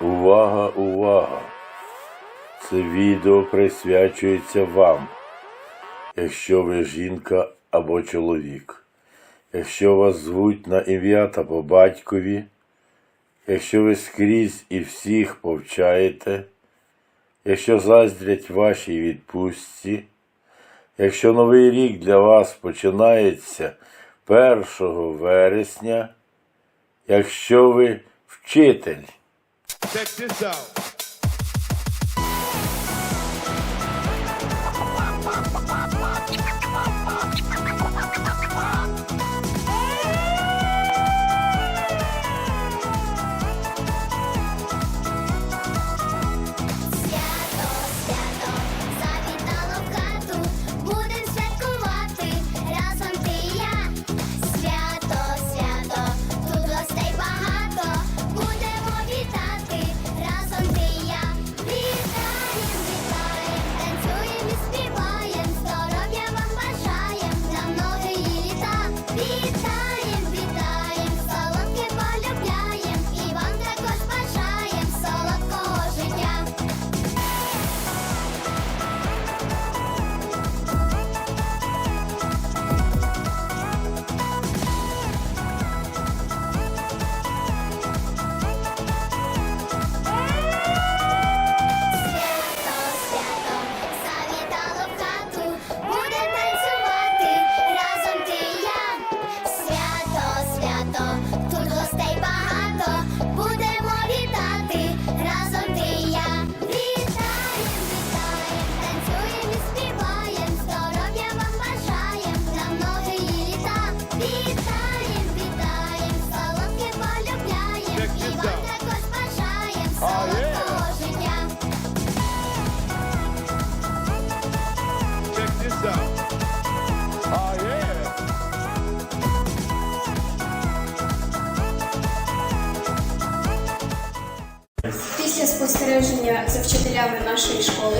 Увага, увага! Це відео присвячується вам, якщо ви жінка або чоловік, якщо вас звуть на ім'я та по батькові, якщо ви скрізь і всіх повчаєте, якщо заздрять вашій відпустці, якщо новий рік для вас починається 1 вересня, якщо ви вчитель. Check this out. спостереження за вчителями нашої школи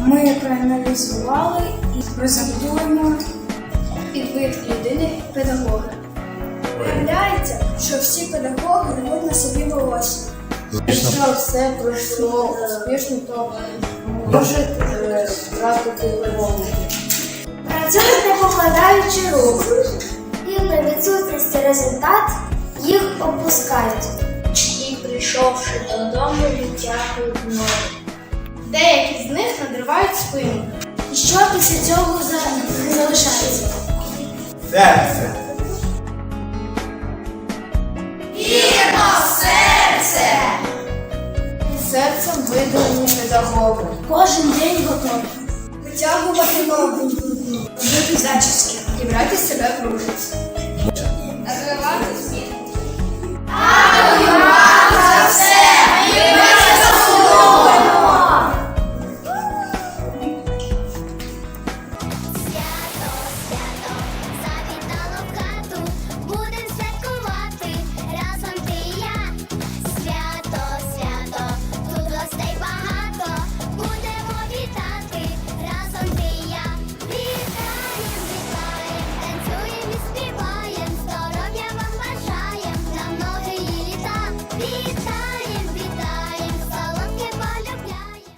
Ми проаналізували і презентуємо підвид людини педагога. Виявляється, що всі педагоги рвуть на собі волосся. Якщо все пройшло успішно, то може е, втратити вимогу. Працюють не покладаючи рук. І при відсутності результат їх опускають. Прийшовши додому, відтягують ноги. Деякі з них надривають спину. І що після цього залишається? Серце. Серцем видалені педагоги. Кожен день готовий. Витягувати ноги. Робити зачіски. І брати себе в ружиці.